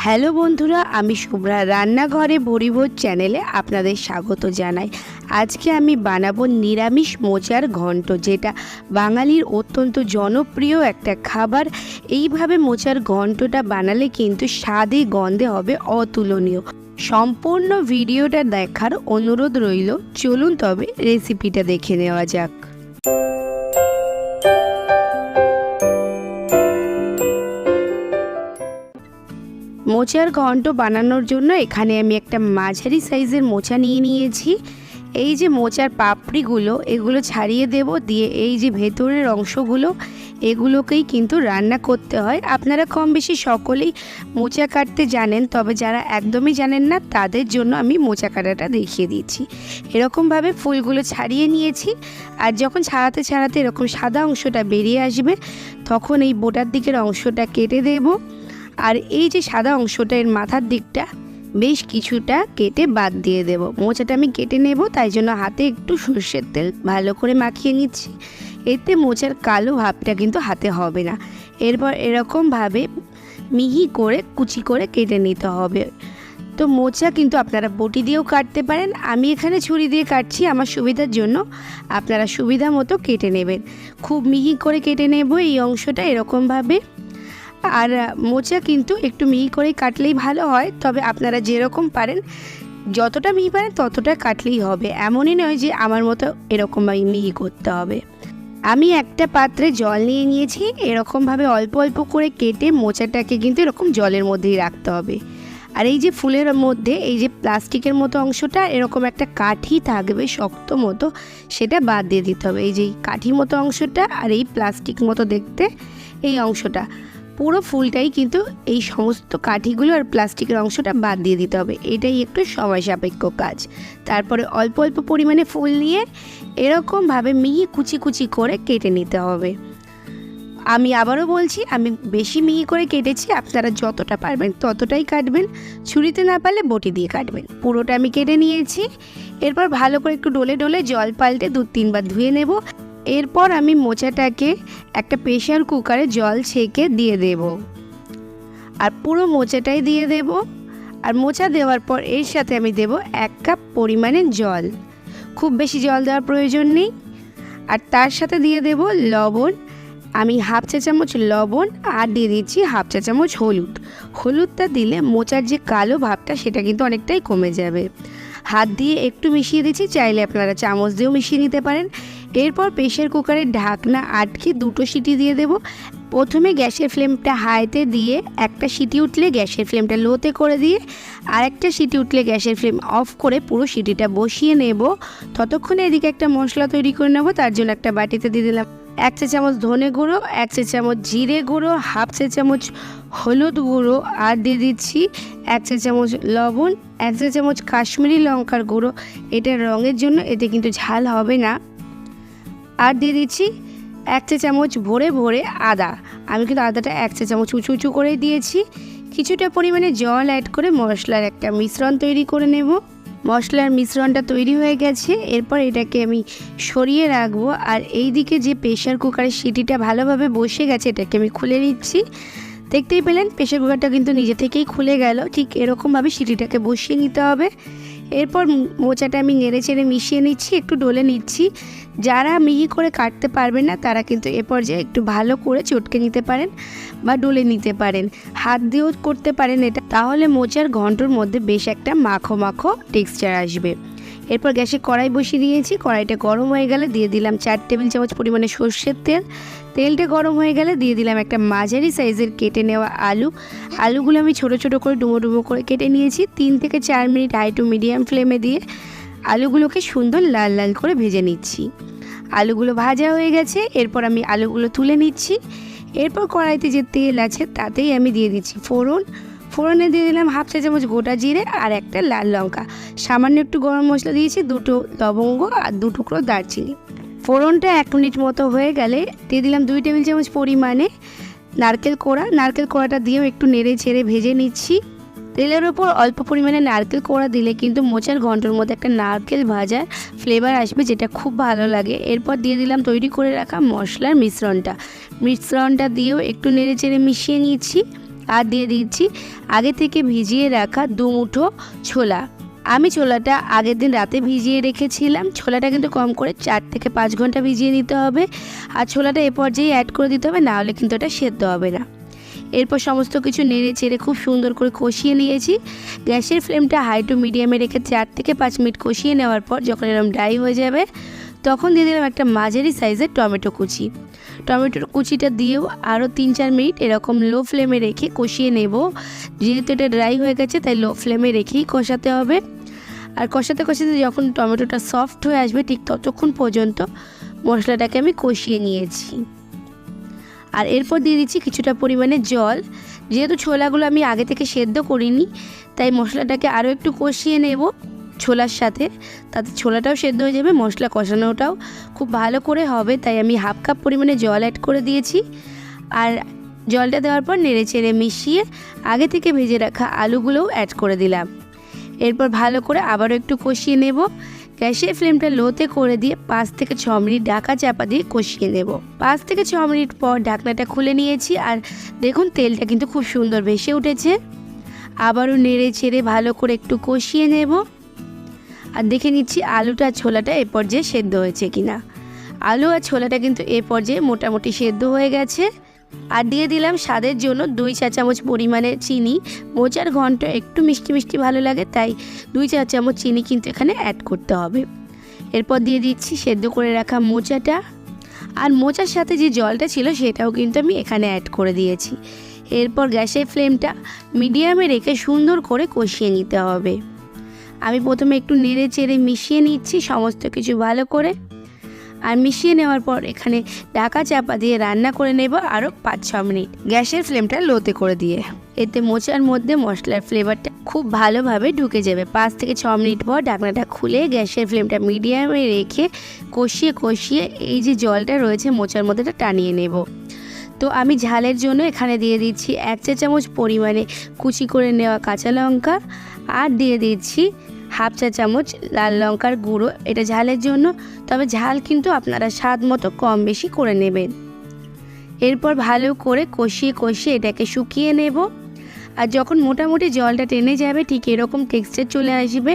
Hello বন্ধুরা, আমি শুভ্রা। রান্নাঘরে ভরিভোজ চ্যানেলে আপনাদের স্বাগত জানাই। আজকে আমি বানাবো নিরামিষ মোচার ঘন্ট, যেটা বাঙালির অত্যন্ত জনপ্রিয় একটা খাবার। এইভাবে মোচার ঘন্টটা বানালে কিন্তু স্বাদে গন্ধে হবে অতুলনীয়। সম্পূর্ণ ভিডিওটা দেখার অনুরোধ রইল। চলুন তবে রেসিপিটা দেখে নেওয়া যাক। মোচার ঘন্ট বানানোর জন্য এখানে আমি একটা মাঝারি সাইজের মোচা নিয়ে নিয়েছি। এই যে মোচার পাপড়িগুলো, এগুলো ছাড়িয়ে দেব, দিয়ে এই যে ভেতরের অংশগুলো, এগুলোকেই কিন্তু রান্না করতে হয়। আপনারা কম বেশি সকলেই মোচা কাটতে জানেন, তবে যারা একদমই জানেন না, তাদের জন্য আমি মোচা কাটাটা দেখিয়ে দিচ্ছি। এরকমভাবে ফুলগুলো ছাড়িয়ে নিয়েছি, আর যখন ছাড়াতে ছাড়াতে এরকম সাদা অংশটা বেরিয়ে আসবে, তখন এই বোটার দিকের অংশটা কেটে দেবো। আর এই যে সাদা অংশটা এর মাথার দিকটা, বেশ কিছুটা কেটে বাদ দিয়ে দেব। মোচাটা আমি কেটে নেব, তাই জন্য হাতে একটু সর্ষের তেল ভালো করে মাখিয়ে নিচ্ছি। এতে মোচার কালো ভাবটা কিন্তু হাতে হবে না। এরপর এরকমভাবে মিহি করে, কুচি করে কেটে নিতে হবে। তো মোচা কিন্তু আপনারা বটি দিয়েও কাটতে পারেন। আমি এখানে ছুরি দিয়ে কাটছি, আমার সুবিধার জন্য আপনারা সুবিধা মতো কেটে নেবেন। খুব মিহি করে কেটে নেব, এই অংশটা এরকমভাবে। আর মোচা কিন্তু একটু মিহি করে কাটলেই ভালো হয়, তবে আপনারা যেরকম পারেন, যতটা মিহি পারেন ততটা কাটলেই হবে। এমনই নয় যে আমার মতো এরকম মিহি করতে হবে। আমি একটা পাত্রে জল নিয়ে নিয়েছি, এরকমভাবে অল্প অল্প করে কেটে মোচাটাকে কিন্তু এরকম জলের মধ্যেই রাখতে হবে। আর এই যে ফুলের মধ্যে, এই যে প্লাস্টিকের মতো অংশটা, এরকম একটা কাঠি থাকবে শক্ত মতো, সেটা বাদ দিয়ে দিতে হবে। এই যে কাঠি মতো অংশটা আর এই প্লাস্টিক মতো দেখতে, এই অংশটা। পুরো ফুলটাই কিন্তু এই সমস্ত কাঠিগুলো আর প্লাস্টিকের অংশটা বাদ দিয়ে দিতে হবে। এটাই একটু সময় সাপেক্ষ কাজ। তারপরে অল্প অল্প পরিমাণে ফুল নিয়ে এরকমভাবে মিহি কুচি কুচি করে কেটে নিতে হবে। আমি আবারও বলছি, আমি বেশি মিহি করে কেটেছি, আপনারা যতটা পারবেন ততটাই কাটবেন। ছুরিতে না পারলে বটি দিয়ে কাটবেন। পুরোটা আমি কেটে নিয়েছি। এরপর ভালো করে একটু ডলে ডলে জল পাল্টে দু তিনবার ধুয়ে নেব। এরপর আমি মোচাটাকে একটা প্রেশার কুকারে জল ছেঁকে দিয়ে দেব। আর পুরো মোচাটাই দিয়ে দেব। আর মোচা দেওয়ার পর এর সাথে আমি দেব এক কাপ পরিমাণে জল। খুব বেশি জল দেওয়ার প্রয়োজন নেই। আর তার সাথে দিয়ে দেব লবণ। আমি হাফ চা চামচ লবণ আর দিয়ে দিচ্ছি হাফ চা চামচ হলুদ। হলুদটা দিলে মোচার যে কালো ভাবটা সেটা কিন্তু অনেকটাই কমে যাবে। হাত দিয়ে একটু মিশিয়ে দিচ্ছি, চাইলে আপনারা চামচ দিয়েও মিশিয়ে নিতে পারেন। এরপর প্রেশার কুকারের ঢাকনা আটকে দুটো সিটি দিয়ে দেব। প্রথমে গ্যাসের ফ্লেমটা হাইতে দিয়ে একটা সিটি উঠলে গ্যাসের ফ্লেমটা লোতে করে দিয়ে আর একটা সিটি উঠলে গ্যাসের ফ্লেম অফ করে পুরো সিটিটা বসিয়ে নেব। ততক্ষণে এদিকে একটা মশলা তৈরি করে নেব, তার জন্য একটা বাটিতে দিয়ে দিলাম এক চা চামচ ধনে গুঁড়ো, এক চা চামচ জিরে গুঁড়ো, হাফ চা চামচ হলুদ গুঁড়ো আর দিয়ে দিচ্ছি এক চা চামচ লবণ, এক চা চামচ কাশ্মীরি লঙ্কার গুঁড়ো। এটা রঙের জন্য, এতে কিন্তু ঝাল হবে না। আর দিয়ে দিচ্ছি এক চা চামচ ভরে ভরে আদা। আমি কিন্তু আদাটা এক চা চামচ উঁচু উঁচু করে দিয়েছি। কিছুটা পরিমাণে জল অ্যাড করে মশলার একটা মিশ্রণ তৈরি করে নেব। মশলার মিশ্রণটা তৈরি হয়ে গেছে। এরপর এটাকে আমি সরিয়ে রাখব। আর এই দিকে যে প্রেশার কুকারের সিটিটা ভালোভাবে বসে গেছে, এটাকে আমি খুলে নিচ্ছি। দেখতেই পেলেন প্রেশার কুকারটা কিন্তু নিজে থেকেই খুলে গেল। ঠিক এরকমভাবে সিটিটাকে বসিয়ে নিতে হবে। এরপর মোচাটা আমি নেড়ে চেড়ে মিশিয়ে নিচ্ছি, একটু ডলে নিচ্ছি। যারা মিহি করে কাটতে পারবেন না, তারা কিন্তু এ পর্যায়ে একটু ভালো করে চটকে নিতে পারেন বা ডলে নিতে পারেন। হাত দিয়েও করতে পারেন এটা। তাহলে মোচার ঘন্টর মধ্যে বেশ একটা মাখো মাখো টেক্সচার আসবে। এরপর গ্যাসে কড়াই বসিয়ে দিয়েছি। কড়াইটা গরম হয়ে গেলে দিয়ে দিলাম চার টেবিল চামচ পরিমাণে সর্ষের তেল। তেলটা গরম হয়ে গেলে দিয়ে দিলাম একটা মাঝারি সাইজের কেটে নেওয়া আলু। আলুগুলো আমি ছোট ছোট করে ডুমো ডুমো করে কেটে নিয়েছি। তিন থেকে চার মিনিট হাই টু মিডিয়াম ফ্লেমে দিয়ে আলুগুলোকে সুন্দর লাল লাল করে ভেজে নিচ্ছি। আলুগুলো ভাজা হয়ে গেছে, এরপর আমি আলুগুলো তুলে নিচ্ছি। এরপর কড়াইতে যে তেল আছে তাতেই আমি দিয়ে দিচ্ছি ফোড়ন। ফোড়নে দিয়ে দিলাম হাফ চা চামচ গোটা জিরে আর একটা লাল লঙ্কা। সামান্য একটু গরম মশলা দিয়েছি, দুটো লবঙ্গ আর দু টুকরো দারচিনি। ফোড়নটা এক মিনিট মতো হয়ে গেলে দিয়ে দিলাম দুই টেবিল চামচ পরিমাণে নারকেল কোড়া। নারকেল কোড়াটা দিয়েও একটু নেড়ে ছেড়ে ভেজে নিচ্ছি। তেলের ওপর অল্প পরিমাণে নারকেল কোড়া দিলে কিন্তু মোচার ঘন্টর মধ্যে একটা নারকেল ভাজার ফ্লেভার আসবে যেটা খুব ভালো লাগে। এরপর দিয়ে দিলাম তৈরি করে রাখা মশলার মিশ্রণটা। মিশ্রণটা দিয়েও একটু নেড়ে চেড়ে মিশিয়ে নিচ্ছি। আর দিয়ে দিচ্ছি আগে থেকে ভিজিয়ে রাখা দু মুঠো ছোলা। আমি ছোলাটা আগের দিন রাতে ভিজিয়ে রেখেছিলাম। ছোলাটা কিন্তু কম করে চার থেকে পাঁচ ঘণ্টা ভিজিয়ে নিতে হবে। আর ছোলাটা এ পর্যায়ে অ্যাড করে দিতে হবে, নাহলে কিন্তু এটা সেদ্ধ হবে না। এরপর সমস্ত কিছু নেড়ে চেড়ে খুব সুন্দর করে কষিয়ে নিয়েছি। গ্যাসের ফ্লেমটা হাই টু মিডিয়ামে রেখে চার থেকে পাঁচ মিনিট কষিয়ে নেওয়ার পর যখন এরকম ড্রাই হয়ে যাবে, তখন দিয়ে দিলাম একটা মাঝারি সাইজের টমেটো কুচি। টমেটোর কুচিটা দিয়েও আরও তিন চার মিনিট এরকম লো ফ্লেমে রেখে কষিয়ে নেব। যেহেতু এটা ড্রাই হয়ে গেছে, তাই লো ফ্লেমে রেখেই কষাতে হবে। আর কষাতে কষাতে যখন টমেটোটা সফট হয়ে আসবে, ঠিক ততক্ষণ পর্যন্ত মশলাটাকে আমি কষিয়ে নিয়েছি। আর এরপর দিয়ে দিচ্ছি কিছুটা পরিমাণে জল। যেহেতু ছোলাগুলো আমি আগে থেকে সেদ্ধ করিনি, তাই মশলাটাকে আরও একটু কষিয়ে নেব ছোলার সাথে। তাতে ছোলাটাও সেদ্ধ হয়ে যাবে, মশলা কষানোটাও খুব ভালো করে হবে, তাই আমি হাফ কাপ পরিমাণে জল অ্যাড করে দিয়েছি। আর জলটা দেওয়ার পর নেড়ে চেড়ে মিশিয়ে আগে থেকে ভেজে রাখা আলুগুলোও অ্যাড করে দিলাম। এরপর ভালো করে আবারও একটু কষিয়ে নেব। গ্যাসের ফ্লেমটা লোতে করে দিয়ে পাঁচ থেকে ছ মিনিট ঢাকা চাপা দিয়ে কষিয়ে নেব। পাঁচ থেকে ছ মিনিট পর ঢাকনাটা খুলে নিয়েছি আর দেখুন তেলটা কিন্তু খুব সুন্দর ভেসে উঠেছে। আবারও নেড়ে ছেড়ে ভালো করে একটু কষিয়ে নেব। আর দেখে নিচ্ছি আলুটা ছোলাটা এ পর্যায়ে সেদ্ধ হয়েছে কিনা। আলু আর ছোলাটা কিন্তু এ পর্যায়ে মোটামুটি সেদ্ধ হয়ে গেছে। আর দিয়ে দিলাম স্বাদের জন্য দুই চা চামচ পরিমাণে চিনি। মোচার ঘন্ট একটু মিষ্টি মিষ্টি ভালো লাগে, তাই দুই চা চামচ চিনি কিন্তু এখানে অ্যাড করতে হবে। এরপর দিয়ে দিচ্ছি সেদ্ধ করে রাখা মোচাটা। আর মোচার সাথে যে জলটা ছিল সেটাও কিন্তু আমি এখানে অ্যাড করে দিয়েছি। এরপর গ্যাসের ফ্লেমটা মিডিয়ামে রেখে সুন্দর করে কষিয়ে নিতে হবে। আমি প্রথমে একটু নেড়ে চেড়ে মিশিয়ে নিচ্ছি সমস্ত কিছু ভালো করে। আর মিশিয়ে নেওয়ার পর এখানে ঢাকা চাপা দিয়ে রান্না করে নেব আরও পাঁচ ছ মিনিট। গ্যাসের ফ্লেমটা লোতে করে দিয়ে। এতে মোচার মধ্যে মশলার ফ্লেভারটা খুব ভালোভাবে ঢুকে যাবে। পাঁচ থেকে ছ মিনিট পর ঢাকনাটা খুলে গ্যাসের ফ্লেমটা মিডিয়ামে রেখে কষিয়ে কষিয়ে এই যে জলটা রয়েছে মোচার মধ্যেটা টানিয়ে নেব। তো আমি ঝালের জন্য এখানে দিয়ে দিচ্ছি এক চা চামচ পরিমাণে কুচি করে নেওয়া কাঁচা লঙ্কা আর দিয়ে দিচ্ছি হাফ চা চামচ লাল লঙ্কার গুঁড়ো। এটা ঝালের জন্য, তবে ঝাল কিন্তু আপনারা স্বাদ মতো কম বেশি করে নেবেন। এরপর ভালো করে কষিয়ে কষিয়ে এটাকে শুকিয়ে নেব। আর যখন মোটামুটি জলটা টেনে যাবে, ঠিক এরকম টেক্সচার চলে আসবে,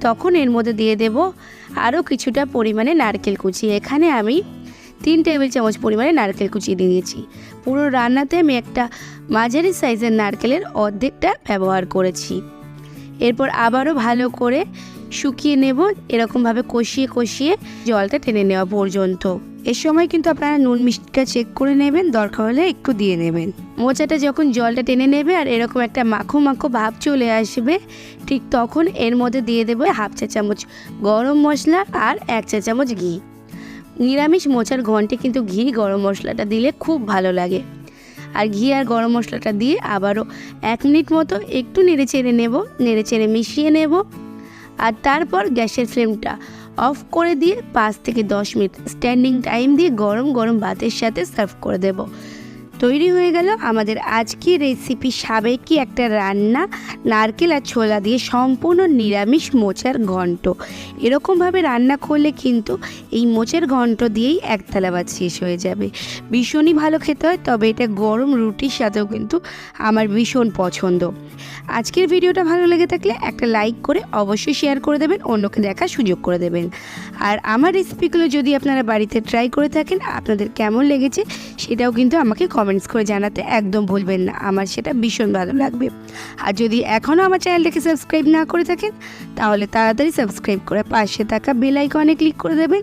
তখন এর মধ্যে দিয়ে দেব আরও কিছুটা পরিমাণে নারকেল কুচি। এখানে আমি তিন টেবিল চামচ পরিমাণে নারকেল কুচি দিয়েছি। পুরো রান্নাতে আমি একটা মাঝারি সাইজের নারকেলের অর্ধেকটা ব্যবহার করেছি। এরপর আবারও ভালো করে শুকিয়ে নেব, এরকমভাবে কষিয়ে কষিয়ে জলটা টেনে নেওয়া পর্যন্ত। এ সময় কিন্তু আপনারা নুন মিষ্টিটা চেক করে নেবেন, দরকার হলে একটু দিয়ে নেবেন। মোচাটা যখন জলটা টেনে নেবে আর এরকম একটা মাখো মাখো ভাব চলে আসবে, ঠিক তখন এর মধ্যে দিয়ে দেবো হাফ চা চামচ গরম মশলা আর এক চা চামচ ঘি। নিরামিষ মোচার ঘন্টে কিন্তু ঘি, গরম মশলাটা দিলে খুব ভালো লাগে। আর ঘি আর গরম মশলাটা দিয়ে আবারও এক মিনিট মতো একটু নেড়ে চেড়ে নেব নেড়ে চেড়ে মিশিয়ে নেব। আর তারপর গ্যাসের ফ্লেমটা অফ করে দিয়ে পাঁচ থেকে দশ মিনিট স্ট্যান্ডিং টাইম দিয়ে গরম গরম ভাতের সাথে সার্ভ করে দেব। তৈরি হয়ে গেল আমাদের আজকের রেসিপি সাবেকি একটা রান্না, নারকেল আর ছোলা দিয়ে সম্পূর্ণ নিরামিষ মোচার ঘন্ট। এরকমভাবে রান্না করলে কিন্তু এই মোচের ঘন্ট দিয়েই একতলা ভাত শেষ হয়ে যাবে। ভীষণই ভালো খেতে হয়, তবে এটা গরম রুটির সাথেও কিন্তু আমার ভীষণ পছন্দ। আজকের ভিডিওটা ভালো লেগে থাকলে একটা লাইক করে অবশ্যই শেয়ার করে দেবেন, অন্যকে দেখার সুযোগ করে দেবেন। আর আমার রেসিপিগুলো যদি আপনারা বাড়িতে ট্রাই করে থাকেন, আপনাদের কেমন লেগেছে সেটাও কিন্তু আমাকে কমেন্টস করে জানাতে একদম ভুলবেন না, আমার সেটা ভীষণ ভালো লাগবে। আর যদি এখনও আমার চ্যানেলটাকে সাবস্ক্রাইব না করে থাকেন, তাহলে তাড়াতাড়ি সাবস্ক্রাইব করে পাশে থাকা বেল আইকনে ক্লিক করে দেবেন